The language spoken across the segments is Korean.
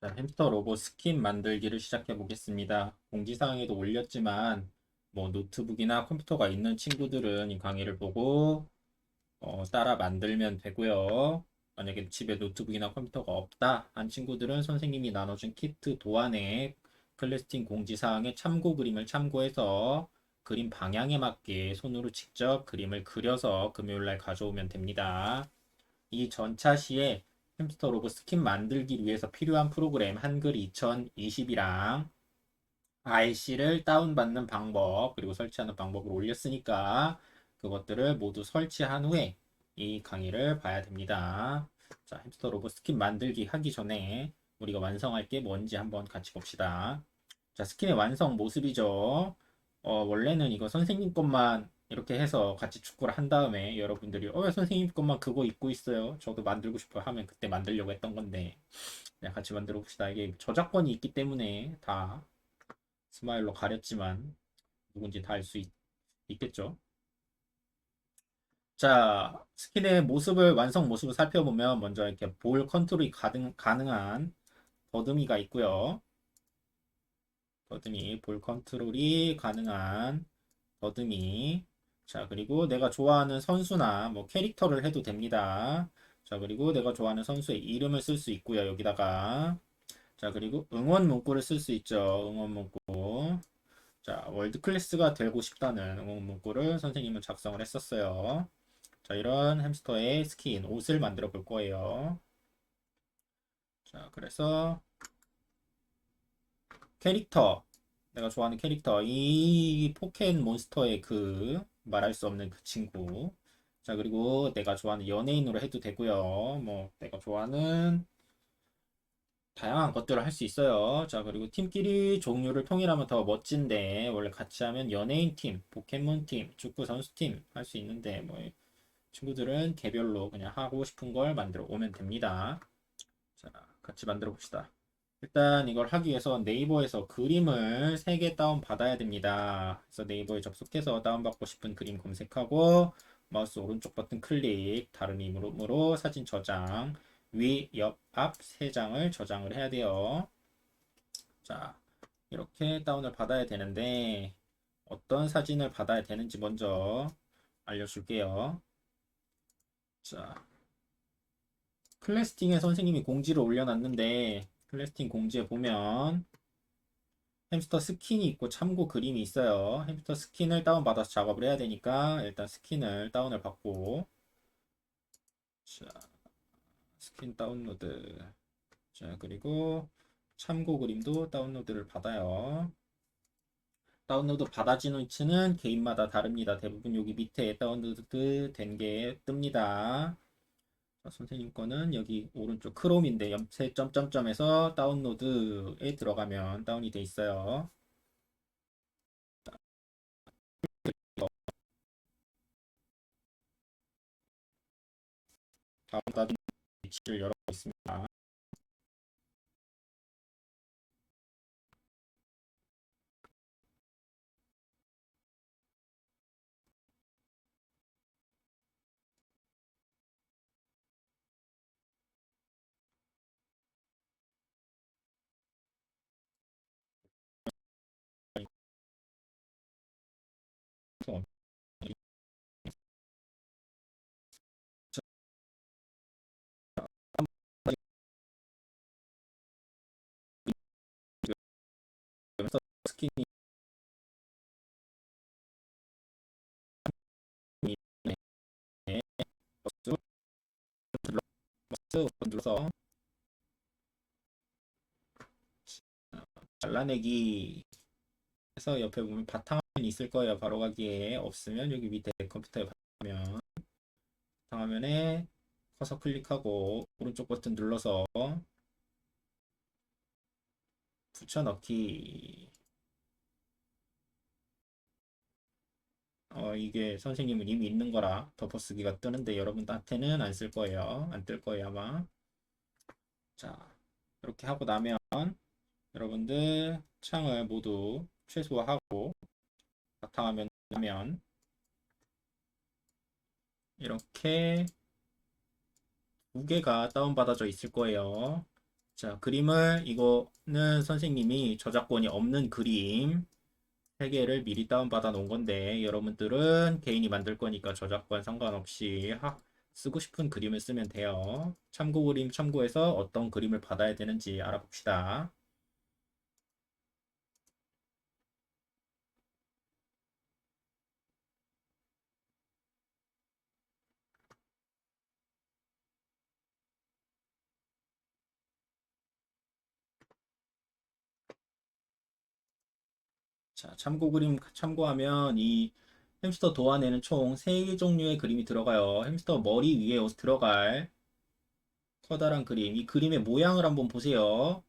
자, 햄스터 로봇 스킨 만들기를 시작해 보겠습니다. 공지사항에도 올렸지만 뭐 노트북이나 컴퓨터가 있는 친구들은 이 강의를 보고 어, 따라 만들면 되고요. 만약에 집에 노트북이나 컴퓨터가 없다 한 친구들은 선생님이 나눠준 키트 도안에 클래스팅 공지사항의 참고 그림을 참고해서 그림 방향에 맞게 손으로 직접 그림을 그려서 금요일날 가져오면 됩니다. 이 전차 시에 햄스터 로봇 스킨 만들기 위해서 필요한 프로그램 한글 2020이랑 IC를 다운받는 방법 그리고 설치하는 방법을 올렸으니까 그것들을 모두 설치한 후에 이 강의를 봐야 됩니다. 자, 햄스터 로봇 스킨 만들기 하기 전에 우리가 완성할 게 뭔지 한번 같이 봅시다. 자, 스킨의 완성 모습이죠. 어, 원래는 이거 선생님 것만 이렇게 해서 같이 축구를 한 다음에 여러분들이 어, 왜 선생님 것만 그거 입고 있어요? 저도 만들고 싶어요 하면 그때 만들려고 했던 건데 그냥 같이 만들어 봅시다. 이게 저작권이 있기 때문에 다 스마일로 가렸지만 누군지 다 알 수 있겠죠. 자, 스킨의 모습을 완성 모습을 살펴보면 먼저 이렇게 볼 컨트롤이 가능, 가능한 더듬이가 있고요. 더듬이 볼 컨트롤이 가능한 더듬이 자 그리고 내가 좋아하는 선수나 뭐 캐릭터를 해도 됩니다. 자 그리고 내가 좋아하는 선수의 이름을 쓸 수 있고요 여기다가. 자 그리고 응원 문구를 쓸 수 있죠 응원 문구. 자 월드 클래스가 되고 싶다는 응원 문구를 선생님은 작성을 했었어요. 자 이런 햄스터의 스킨 옷을 만들어 볼 거예요. 자 그래서 캐릭터 내가 좋아하는 캐릭터 이 포켓 몬스터의 그 말할 수 없는 그 친구. 자 그리고 내가 좋아하는 연예인으로 해도 되고요. 뭐 내가 좋아하는 다양한 것들을 할 수 있어요. 자 그리고 팀끼리 종류를 통일하면 더 멋진데 원래 같이 하면 연예인 팀 포켓몬 팀 축구 선수 팀 할 수 있는데 뭐 친구들은 개별로 그냥 하고 싶은 걸 만들어 오면 됩니다. 자 같이 만들어 봅시다 일단 이걸 하기 위해서 네이버에서 그림을 3개 다운 받아야 됩니다. 그래서 네이버에 접속해서 다운받고 싶은 그림 검색하고 마우스 오른쪽 버튼 클릭 다른 이름으로 사진 저장 위, 옆, 앞 3장을 저장을 해야 돼요. 자 이렇게 다운을 받아야 되는데 어떤 사진을 받아야 되는지 먼저 알려줄게요. 자 클래스팅에 선생님이 공지를 올려놨는데 클래스팅 공지에 보면 햄스터 스킨이 있고 참고 그림이 있어요. 햄스터 스킨을 다운받아서 작업을 해야 되니까 일단 스킨을 다운을 받고 자, 스킨 다운로드 자 그리고 참고 그림도 다운로드를 받아요. 다운로드 받아진 위치는 개인마다 다릅니다. 대부분 여기 밑에 다운로드 된 게 뜹니다. 자, 선생님 거는 여기 오른쪽 크롬인데 염색 점점점에서 다운로드에 들어가면 다운이 돼 있어요. 다운받은 위치를 열어보겠습니다. 스킨이 눌러서 잘라내기 해서 옆에 보면 바탕화면이 있을 거예요. 바로 가기에 없으면 여기 밑에 컴퓨터에 가면 바탕화면에 커서 클릭하고 오른쪽 버튼 눌러서 붙여넣기 어, 이게 선생님은 이미 있는 거라 덮어쓰기가 뜨는데 여러분 한테는 안 쓸 거예요. 안 뜰 거예요, 아마. 자, 이렇게 하고 나면 여러분들 창을 모두 최소화하고 바탕화면 하면 이렇게 두 개가 다운받아져 있을 거예요. 자, 그림을 이거는 선생님이 저작권이 없는 그림 3개를 미리 다운받아 놓은 건데 여러분들은 개인이 만들 거니까 저작권 상관없이 하- 쓰고 싶은 그림을 쓰면 돼요. 참고 그림 참고해서 어떤 그림을 받아야 되는지 알아봅시다. 자, 참고 그림 참고하면 이 햄스터 도 안에는 총 3개 종류의 그림이 들어가요. 햄스터 머리 위에 들어갈 커다란 그림. 이 그림의 모양을 한번 보세요.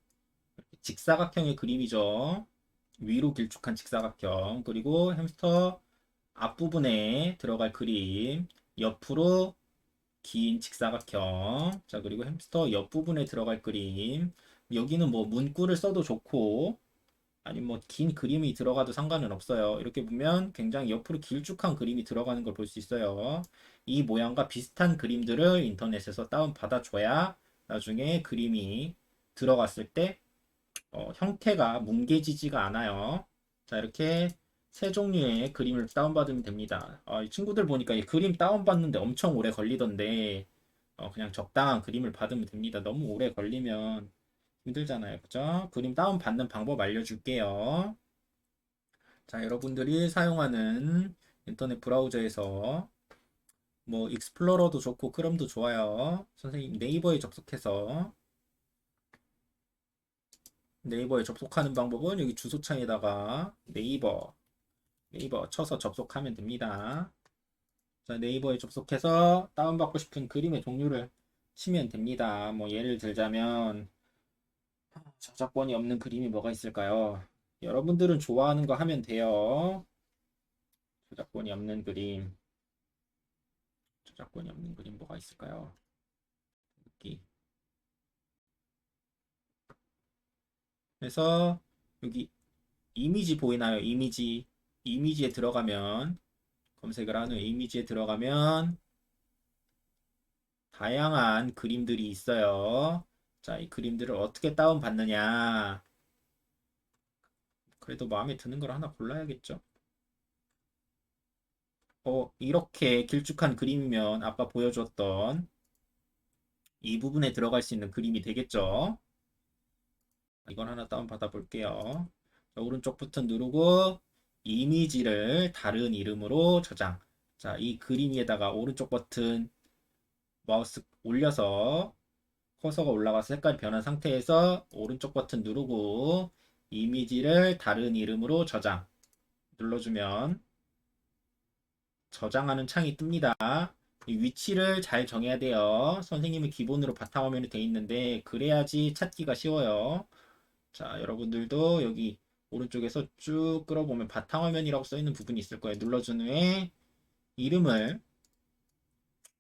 직사각형의 그림이죠. 위로 길쭉한 직사각형. 그리고 햄스터 앞부분에 들어갈 그림. 옆으로 긴 직사각형. 자, 그리고 햄스터 옆부분에 들어갈 그림. 여기는 뭐 문구를 써도 좋고, 아니면 뭐긴 그림이 들어가도 상관은 없어요. 이렇게 보면 굉장히 옆으로 길쭉한 그림이 들어가는 걸 볼 수 있어요. 이 모양과 비슷한 그림들을 인터넷에서 다운받아 줘야 나중에 그림이 들어갔을 때 어, 형태가 뭉개지지가 않아요. 자, 이렇게 세 종류의 그림을 다운받으면 됩니다. 어, 이 친구들 보니까 이 그림 다운받는데 엄청 오래 걸리던데 어, 그냥 적당한 그림을 받으면 됩니다. 너무 오래 걸리면 힘들잖아요. 그죠? 그림 다운받는 방법 알려줄게요. 자, 여러분들이 사용하는 인터넷 브라우저에서 뭐 익스플로러도 좋고 크롬도 좋아요. 선생님 네이버에 접속해서 네이버에 접속하는 방법은 여기 주소창에다가 네이버 네이버 쳐서 접속하면 됩니다. 자, 네이버에 접속해서 다운받고 싶은 그림의 종류를 치면 됩니다. 뭐 예를 들자면 저작권이 없는 그림이 뭐가 있을까요? 여러분들은 좋아하는 거 하면 돼요. 저작권이 없는 그림. 저작권이 없는 그림 뭐가 있을까요? 여기. 그래서 여기 이미지 보이나요? 이미지. 이미지에 들어가면 검색을 하는 이미지에 들어가면 다양한 그림들이 있어요. 자, 이 그림들을 어떻게 다운받느냐. 그래도 마음에 드는 걸 하나 골라야겠죠. 어, 이렇게 길쭉한 그림이면 아까 보여줬던 이 부분에 들어갈 수 있는 그림이 되겠죠. 이건 하나 다운받아 볼게요. 자, 오른쪽 버튼 누르고 이미지를 다른 이름으로 저장. 자, 이 그림 위에다가 오른쪽 버튼 마우스 올려서 커서가 올라가서 색깔이 변한 상태에서 오른쪽 버튼 누르고 이미지를 다른 이름으로 저장 눌러주면 저장하는 창이 뜹니다. 이 위치를 잘 정해야 돼요. 선생님은 기본으로 바탕화면이 돼 있는데 그래야지 찾기가 쉬워요. 자, 여러분들도 여기 오른쪽에서 쭉 끌어보면 바탕화면이라고 써 있는 부분이 있을 거예요. 눌러준 후에 이름을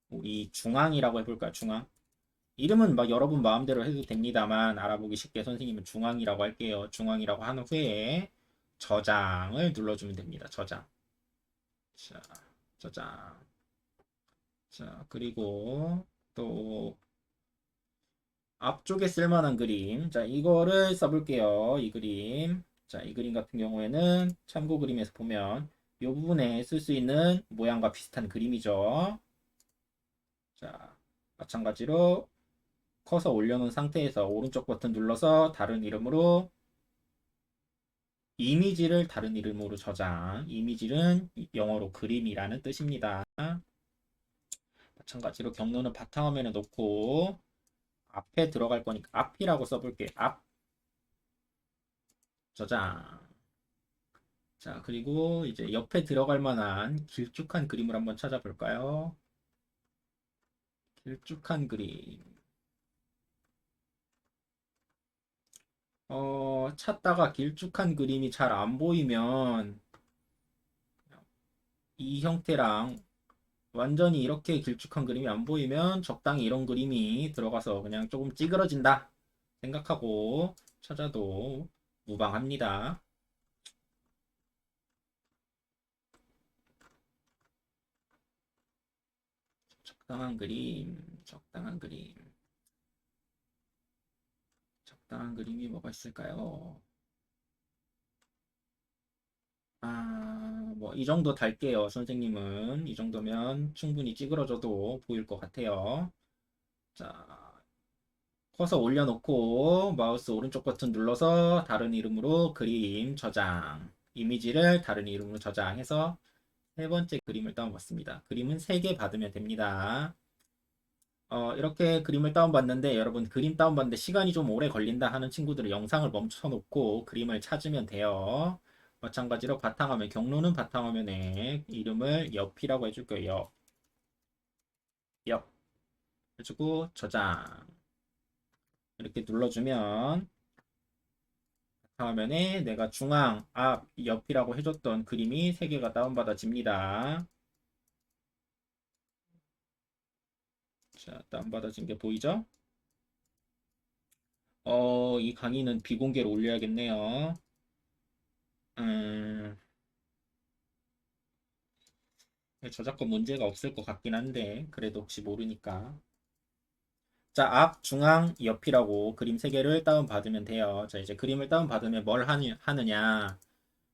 우리 중앙이라고 해볼까요? 중앙. 이름은 막 여러분 마음대로 해도 됩니다만 알아보기 쉽게 선생님은 중앙이라고 할게요. 중앙이라고 한 후에 저장을 눌러주면 됩니다. 저장. 자, 저장. 자, 그리고 또 앞쪽에 쓸만한 그림. 자, 이거를 써볼게요. 이 그림. 자, 이 그림 같은 경우에는 참고 그림에서 보면 이 부분에 쓸 수 있는 모양과 비슷한 그림이죠. 자, 마찬가지로 커서 올려놓은 상태에서 오른쪽 버튼 눌러서 다른 이름으로 이미지를 다른 이름으로 저장. 이미지는 영어로 그림이라는 뜻입니다. 마찬가지로 경로는 바탕화면에 놓고 앞에 들어갈 거니까 앞이라고 써볼게. 앞. 저장. 자, 그리고 이제 옆에 들어갈 만한 길쭉한 그림을 한번 찾아볼까요? 길쭉한 그림. 어, 찾다가 길쭉한 그림이 잘 안 보이면 이 형태랑 완전히 이렇게 길쭉한 그림이 안 보이면 적당히 이런 그림이 들어가서 그냥 조금 찌그러진다 생각하고 찾아도 무방합니다. 적당한 그림, 적당한 그림. 마땅한 그림이 뭐가 있을까요? 아, 뭐, 이 정도 달게요, 선생님은. 이 정도면 충분히 찌그러져도 보일 것 같아요. 자, 커서 올려놓고 마우스 오른쪽 버튼 눌러서 다른 이름으로 그림 저장. 이미지를 다른 이름으로 저장해서 세 번째 그림을 다운받습니다. 그림은 세개 받으면 됩니다. 어, 이렇게 그림을 다운받는데 여러분 그림 다운받는데 시간이 좀 오래 걸린다 하는 친구들은 영상을 멈춰 놓고 그림을 찾으면 돼요. 마찬가지로 바탕화면, 경로는 바탕화면에 이름을 옆이라고 해줄 거예요. 옆. 해주고 저장. 이렇게 눌러주면 바탕화면에 내가 중앙, 앞, 옆이라고 해줬던 그림이 3개가 다운받아집니다. 자, 다운받아진 게 보이죠? 어, 이 강의는 비공개로 올려야겠네요. 음, 저작권 문제가 없을 것 같긴 한데, 그래도 혹시 모르니까. 자, 앞, 중앙, 옆이라고 그림 3개를 다운받으면 돼요. 자, 이제 그림을 다운받으면 뭘 하느, 하느냐.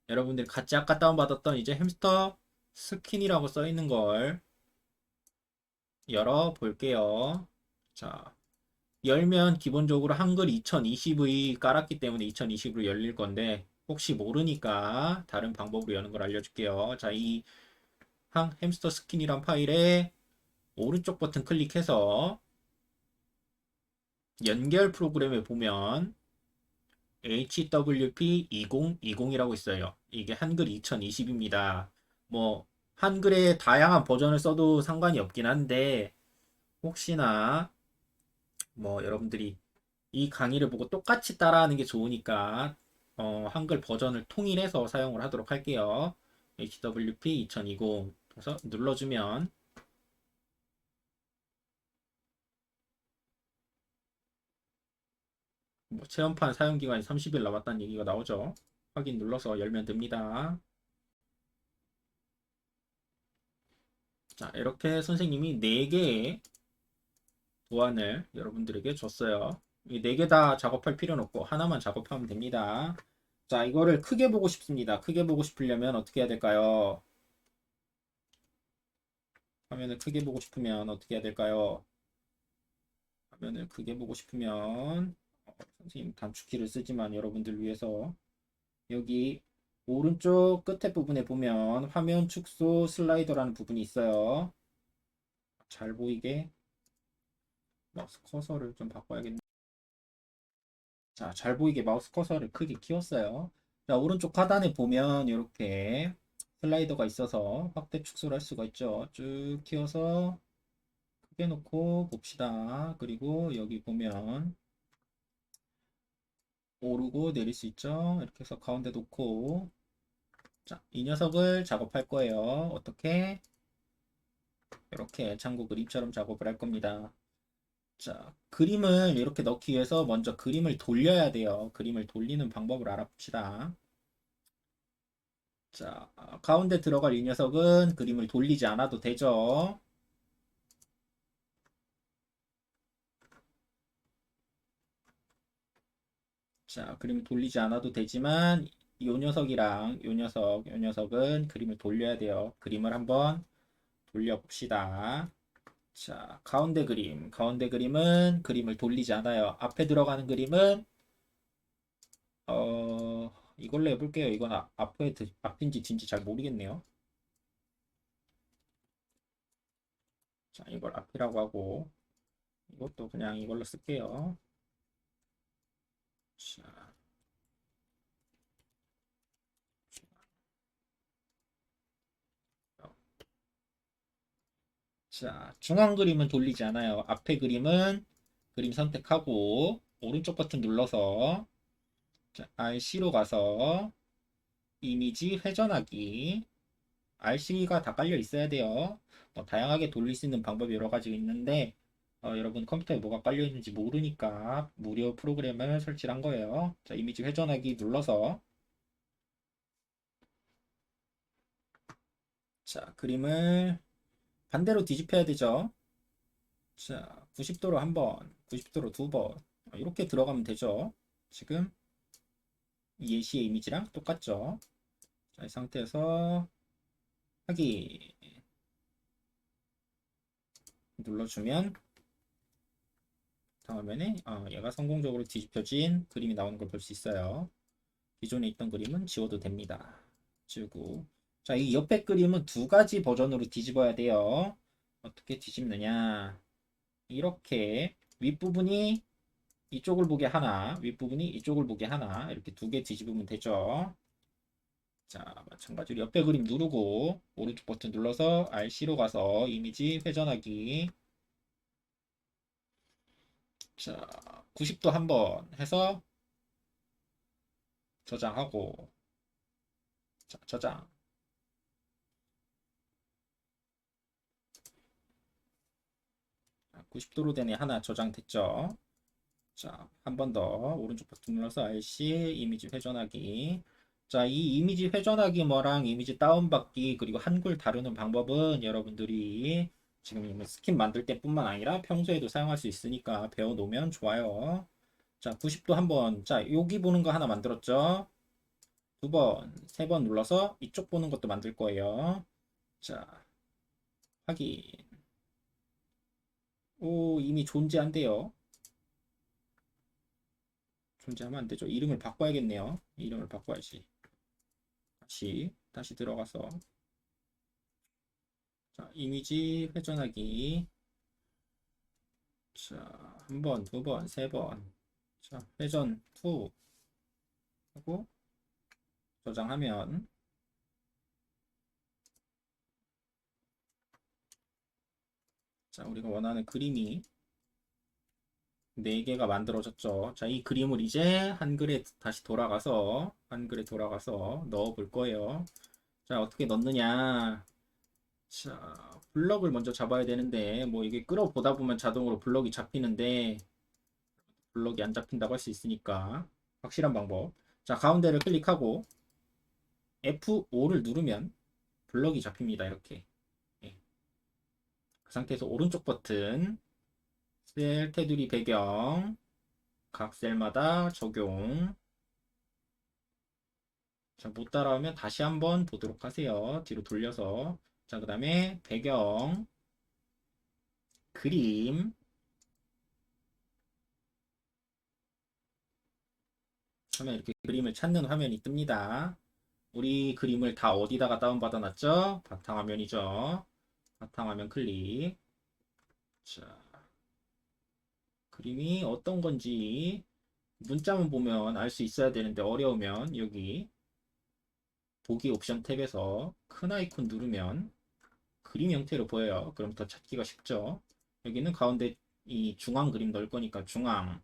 여러분들이 같이 아까 다운받았던 이제 햄스터 스킨이라고 써 있는 걸 열어 볼게요. 자, 열면 기본적으로 한글 2020의 깔았기 때문에 2020으로 열릴 건데 혹시 모르니까 다른 방법으로 여는 걸 알려줄게요. 자, 이한 햄스터 스킨이란 파일에 오른쪽 버튼 클릭해서 연결 프로그램에 보면 HWP 2020이라고 있어요. 이게 한글 2020입니다. 뭐 한글의 다양한 버전을 써도 상관이 없긴 한데 혹시나 뭐 여러분들이 이 강의를 보고 똑같이 따라하는 게 좋으니까 어, 한글 버전을 통일해서 사용을 하도록 할게요. HWP 2020 그래서 눌러주면 뭐 체험판 사용 기간이 30일 남았다는 얘기가 나오죠. 확인 눌러서 열면 됩니다. 자, 이렇게 선생님이 4개의 도안을 여러분들에게 줬어요. 이 4개 다 작업할 필요는 없고 하나만 작업하면 됩니다. 자, 이거를 크게 보고 싶습니다. 크게 보고 싶으려면 어떻게 해야 될까요? 화면을 크게 보고 싶으면 어떻게 해야 될까요? 화면을 크게 보고 싶으면 어, 선생님 단축키를 쓰지만 여러분들 위해서 여기 오른쪽 끝에 부분에 보면 화면 축소 슬라이더라는 부분이 있어요. 잘 보이게 마우스 커서를 좀 바꿔야겠네. 자, 잘 보이게 마우스 커서를 크게 키웠어요. 자, 오른쪽 하단에 보면 이렇게 슬라이더가 있어서 확대 축소를 할 수가 있죠. 쭉 키워서 크게 놓고 봅시다. 그리고 여기 보면 오르고 내릴 수 있죠. 이렇게 해서 가운데 놓고 자, 이 녀석을 작업할 거예요. 어떻게? 이렇게 창구 그림처럼 작업을 할 겁니다. 자, 그림을 이렇게 넣기 위해서 먼저 그림을 돌려야 돼요. 그림을 돌리는 방법을 알아봅시다. 자, 가운데 들어갈 이 녀석은 그림을 돌리지 않아도 되죠. 자, 그림을 돌리지 않아도 되지만 이 녀석이랑 이 녀석, 이 녀석은 그림을 돌려야 돼요. 그림을 한번 돌려봅시다. 자, 가운데 그림. 가운데 그림은 그림을 돌리지 않아요. 앞에 들어가는 그림은 어, 이걸로 해볼게요. 이건 아, 앞에 드- 앞인지 뒤인지 잘 모르겠네요. 자, 이걸 앞이라고 하고 이것도 그냥 이걸로 쓸게요. 자, 자, 중앙 그림은 돌리지 않아요. 앞에 그림은 그림 선택하고 오른쪽 버튼 눌러서 자, RC로 가서 이미지 회전하기 RC가 다 깔려 있어야 돼요. 뭐 다양하게 돌릴 수 있는 방법이 여러 가지 있는데 어, 여러분 컴퓨터에 뭐가 깔려 있는지 모르니까 무료 프로그램을 설치를 한 거예요. 자, 이미지 회전하기 눌러서 자, 그림을 반대로 뒤집혀야 되죠. 자, 90도로 한 번, 90도로 두 번. 이렇게 들어가면 되죠. 지금 이 예시의 이미지랑 똑같죠? 자, 이 상태에서 확인 눌러주면 다음에는 아, 얘가 성공적으로 뒤집혀진 그림이 나오는 걸 볼 수 있어요. 기존에 있던 그림은 지워도 됩니다. 지우고 자, 이 옆에 그림은 두 가지 버전으로 뒤집어야 돼요. 어떻게 뒤집느냐 이렇게 윗부분이 이쪽을 보게 하나 윗부분이 이쪽을 보게 하나 이렇게 두 개 뒤집으면 되죠. 자, 마찬가지로 옆에 그림 누르고 오른쪽 버튼 눌러서 RC로 가서 이미지 회전하기. 자, 90도 한번 해서 저장하고. 자, 저장. 자, 90도로 되네 하나 저장됐죠. 자, 한 번 더 오른쪽 버튼 눌러서 RC 이미지 회전하기. 자, 이 이미지 회전하기 뭐랑 이미지 다운받기 그리고 한글 다루는 방법은 여러분들이 지금 이 스킨 만들 때뿐만 아니라 평소에도 사용할 수 있으니까 배워 놓으면 좋아요. 자, 90도 한번 자, 여기 보는 거 하나 만들었죠? 두 번, 세 번 눌러서 이쪽 보는 것도 만들 거예요. 자, 확인. 오, 이미 존재한대요. 존재하면 안 되죠. 이름을 바꿔야겠네요. 이름을 바꿔야지. 다시 다시 들어가서 자 이미지 회전하기 자 한 번, 두 번, 세 번. 자 회전 투 하고 저장하면 자 우리가 원하는 그림이 4개가 만들어졌죠. 자, 이 그림을 이제 한글에 다시 돌아가서 한글에 돌아가서 넣어 볼 거예요. 자, 어떻게 넣느냐? 자, 블럭을 먼저 잡아야 되는데 뭐 이게 끌어보다 보면 자동으로 블럭이 잡히는데 블럭이 안 잡힌다고 할 수 있으니까 확실한 방법. 자, 가운데를 클릭하고 F5를 누르면 블럭이 잡힙니다. 이렇게. 예. 그 상태에서 오른쪽 버튼 셀 테두리 배경 각 셀마다 적용 자, 못 따라오면 다시 한번 보도록 하세요. 뒤로 돌려서 자, 그 다음에 배경 그림 하면 이렇게 그림을 찾는 화면이 뜹니다. 우리 그림을 다 어디다가 다운받아 놨죠? 바탕화면이죠. 바탕화면 클릭 자, 그림이 어떤 건지 문자만 보면 알 수 있어야 되는데 어려우면 여기 보기 옵션 탭에서 큰 아이콘 누르면 그림 형태로 보여요. 그럼 더 찾기가 쉽죠. 여기는 가운데 이 중앙 그림 넣을 거니까 중앙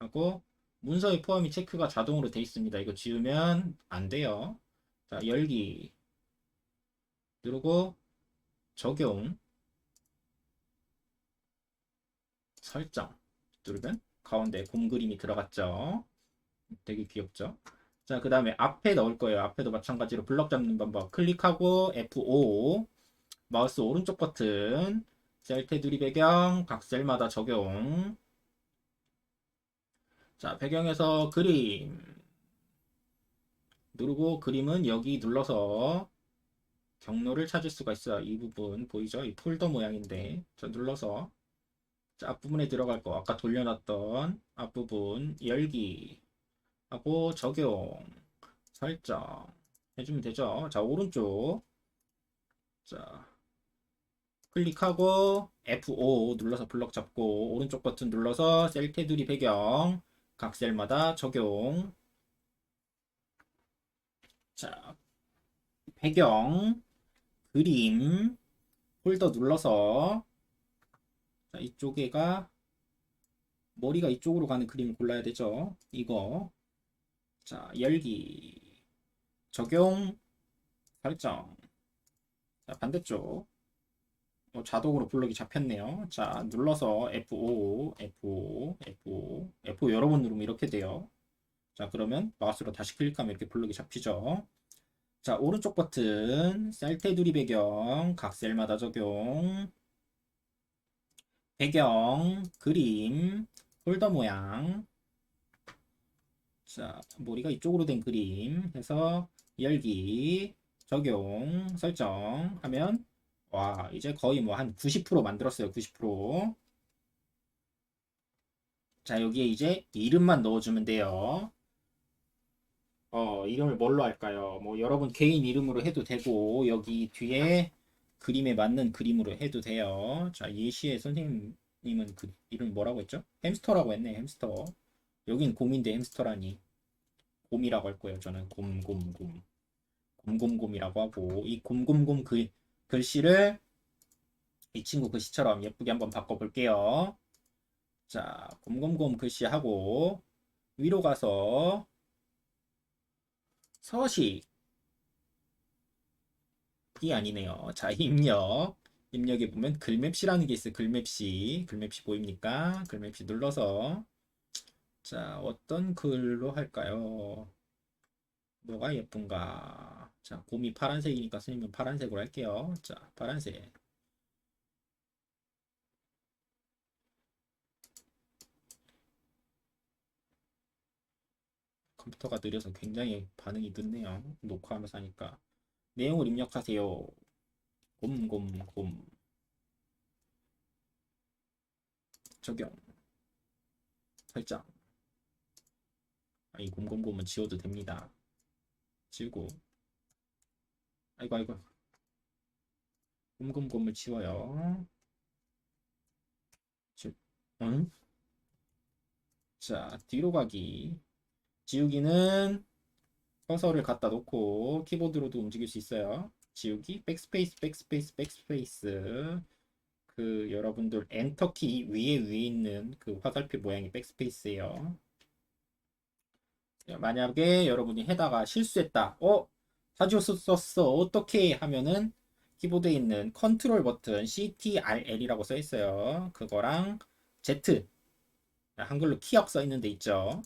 하고 문서의 포함이 체크가 자동으로 돼 있습니다. 이거 지우면 안 돼요. 자, 열기 누르고 적용 설정 누르면 가운데 곰 그림이 들어갔죠. 되게 귀엽죠. 자, 그 다음에 앞에 넣을 거예요. 앞에도 마찬가지로 블럭 잡는 방법. 클릭하고 F5 마우스 오른쪽 버튼 셀 테두리 배경 각 셀마다 적용 자, 배경에서 그림 누르고 그림은 여기 눌러서 경로를 찾을 수가 있어요. 이 부분 보이죠? 이 폴더 모양인데 저 눌러서 자, 앞부분에 들어갈 거 아까 돌려놨던 앞부분 열기 하고 적용 설정 해주면 되죠. 자 오른쪽 자 클릭하고 F5 눌러서 블럭 잡고 오른쪽 버튼 눌러서 셀 테두리 배경 각 셀마다 적용 자 배경 그림 폴더 눌러서 자, 이쪽에가 머리가 이쪽으로 가는 그림을 골라야 되죠. 이거. 자, 열기. 적용. 설정. 자, 반대쪽. 어, 자동으로 블럭이 잡혔네요. 자, 눌러서 F5, F5, F5, F5 여러 번 누르면 이렇게 돼요. 자, 그러면 마우스로 다시 클릭하면 이렇게 블럭이 잡히죠. 자, 오른쪽 버튼, 셀 테두리 배경, 각 셀마다 적용. 배경, 그림, 폴더 모양. 자, 머리가 이쪽으로 된 그림 해서 열기, 적용, 설정 하면 와, 이제 거의 뭐 한 90% 만들었어요. 90%. 자, 여기에 이제 이름만 넣어주면 돼요. 어, 이름을 뭘로 할까요? 뭐 여러분 개인 이름으로 해도 되고 여기 뒤에 그림에 맞는 그림으로 해도 돼요. 자, 예시에 선생님은 그 이름 뭐라고 했죠? 햄스터라고 했네, 햄스터. 여긴 곰인데 햄스터라니. 곰이라고 할 거예요. 저는 곰, 곰, 곰. 곰곰곰이라고 하고 이 곰곰곰 글, 글씨를 이 친구 글씨처럼 예쁘게 한번 바꿔 볼게요. 자, 곰곰곰 글씨 하고 위로 가서 서식 이 아니네요. 자, 입력. 입력에 보면 글맵시라는 게 있어요. 글맵시. 글맵시 보입니까? 글맵시 눌러서 자, 어떤 글로 할까요? 뭐가 예쁜가? 자, 곰이 파란색이니까 선생님은 파란색으로 할게요. 자, 파란색. 컴퓨터가 느려서 굉장히 반응이 늦네요. 녹화하면서 하니까. 내용을 입력하세요. 곰, 곰, 곰. 적용. 설정. 아, 이 곰곰곰은 지워도 됩니다. 지우고. 아이고, 아이고. 곰곰곰을 지워요. 지, 응? 자, 뒤로 가기. 지우기는 커서를 갖다 놓고 키보드로도 움직일 수 있어요. 지우기, 백스페이스, 백스페이스, 백스페이스. 그 여러분들 엔터키 위에 위에 있는 그 화살표 모양이 백스페이스예요. 만약에 여러분이 해다가 실수했다. 어? 사지오스 썼어. 어떻게 하면은 키보드에 있는 컨트롤 버튼 CTRL이라고 써 있어요. 그거랑 Z 한글로 키역 써 있는 데 있죠.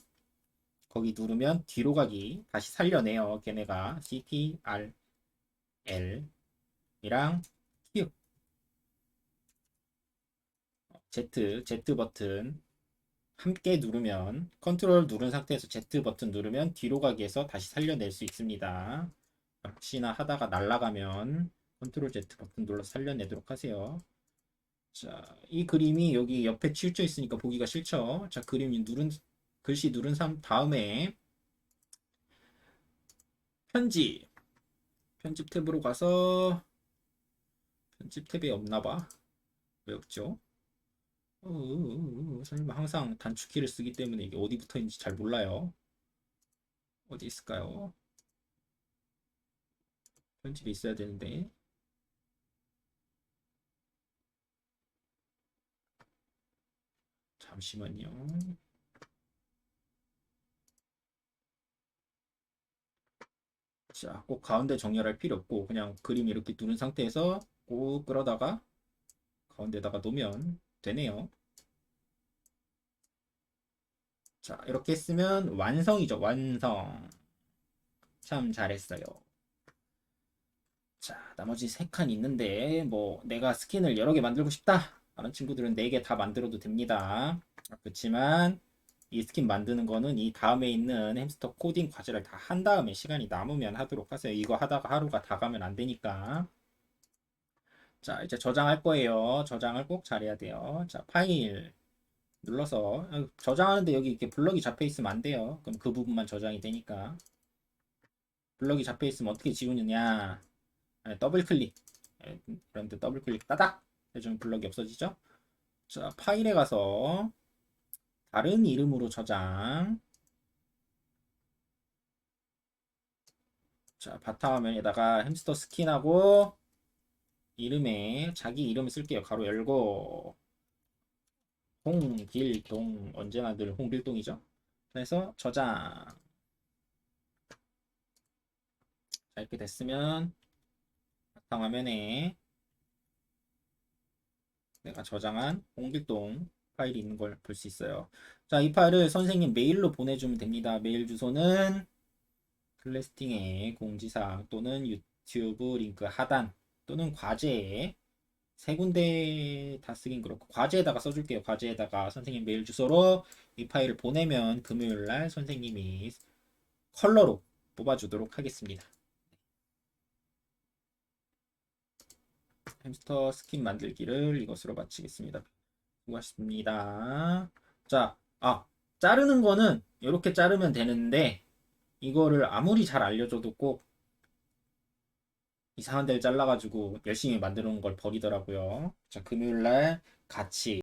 거기 누르면 뒤로 가기 다시 살려내요. 걔네가 CTRL 이랑 키역 Z Z 버튼 함께 누르면 컨트롤 누른 상태에서 Z 버튼 누르면 뒤로 가기에서 다시 살려낼 수 있습니다. 혹시나 하다가 날아가면 컨트롤 Z 버튼 눌러 살려내도록 하세요. 자, 이 그림이 여기 옆에 치우쳐 있으니까 보기가 싫죠. 자, 그림이 누른 글씨 누른 상 다음에 편집 편집 탭으로 가서 편집 탭이 없나 봐. 왜 없죠? 어, 어, 어, 어. 선생님 항상 단축키를 쓰기 때문에 이게 어디 붙어 있는지 잘 몰라요. 어디 있을까요? 편집이 있어야 되는데. 잠시만요. 자, 꼭 가운데 정렬할 필요 없고 그냥 그림 이렇게 두는 상태에서 꼭 끌어다가 가운데다가 놓으면 되네요. 자, 이렇게 했으면 완성이죠. 완성. 참 잘했어요. 자, 나머지 세 칸 있는데 뭐 내가 스킨을 여러 개 만들고 싶다. 다른 친구들은 네 개 다 만들어도 됩니다. 그렇지만 이 스킨 만드는 거는 이 다음에 있는 햄스터 코딩 과제를 다 한 다음에 시간이 남으면 하도록 하세요. 이거 하다가 하루가 다 가면 안 되니까. 자, 이제 저장할 거예요. 저장을 꼭 잘해야 돼요. 자, 파일 눌러서 어, 저장하는데 여기 이렇게 블럭이 잡혀 있으면 안 돼요. 그럼 그 부분만 저장이 되니까. 블럭이 잡혀 있으면 어떻게 지우느냐? 아, 더블 클릭. 그런데 더블 클릭 따닥 해주면 블럭이 없어지죠? 자, 파일에 가서 다른 이름으로 저장. 자, 바탕화면에다가 햄스터 스킨하고 이름에 자기 이름을 쓸게요. 가로 열고 홍길동 언제나 늘 홍길동이죠. 그래서 저장 자, 이렇게 됐으면 바탕화면에 내가 저장한 홍길동 파일이 있는 걸 볼 수 있어요. 자, 이 파일을 선생님 메일로 보내주면 됩니다. 메일 주소는 클래스팅의 공지사항 또는 유튜브 링크 하단 또는 과제에 세 군데 다 쓰긴 그렇고 과제에다가 써줄게요. 과제에다가 선생님 메일 주소로 이 파일을 보내면 금요일 날 선생님이 컬러로 뽑아주도록 하겠습니다. 햄스터 스킨 만들기를 이것으로 마치겠습니다. 수고하셨습니다. 자, 아, 자르는 거는 이렇게 자르면 되는데 이거를 아무리 잘 알려줘도 꼭 이상한 데를 잘라가지고 열심히 만들어 놓은 걸 버리더라고요. 자, 금요일 날 같이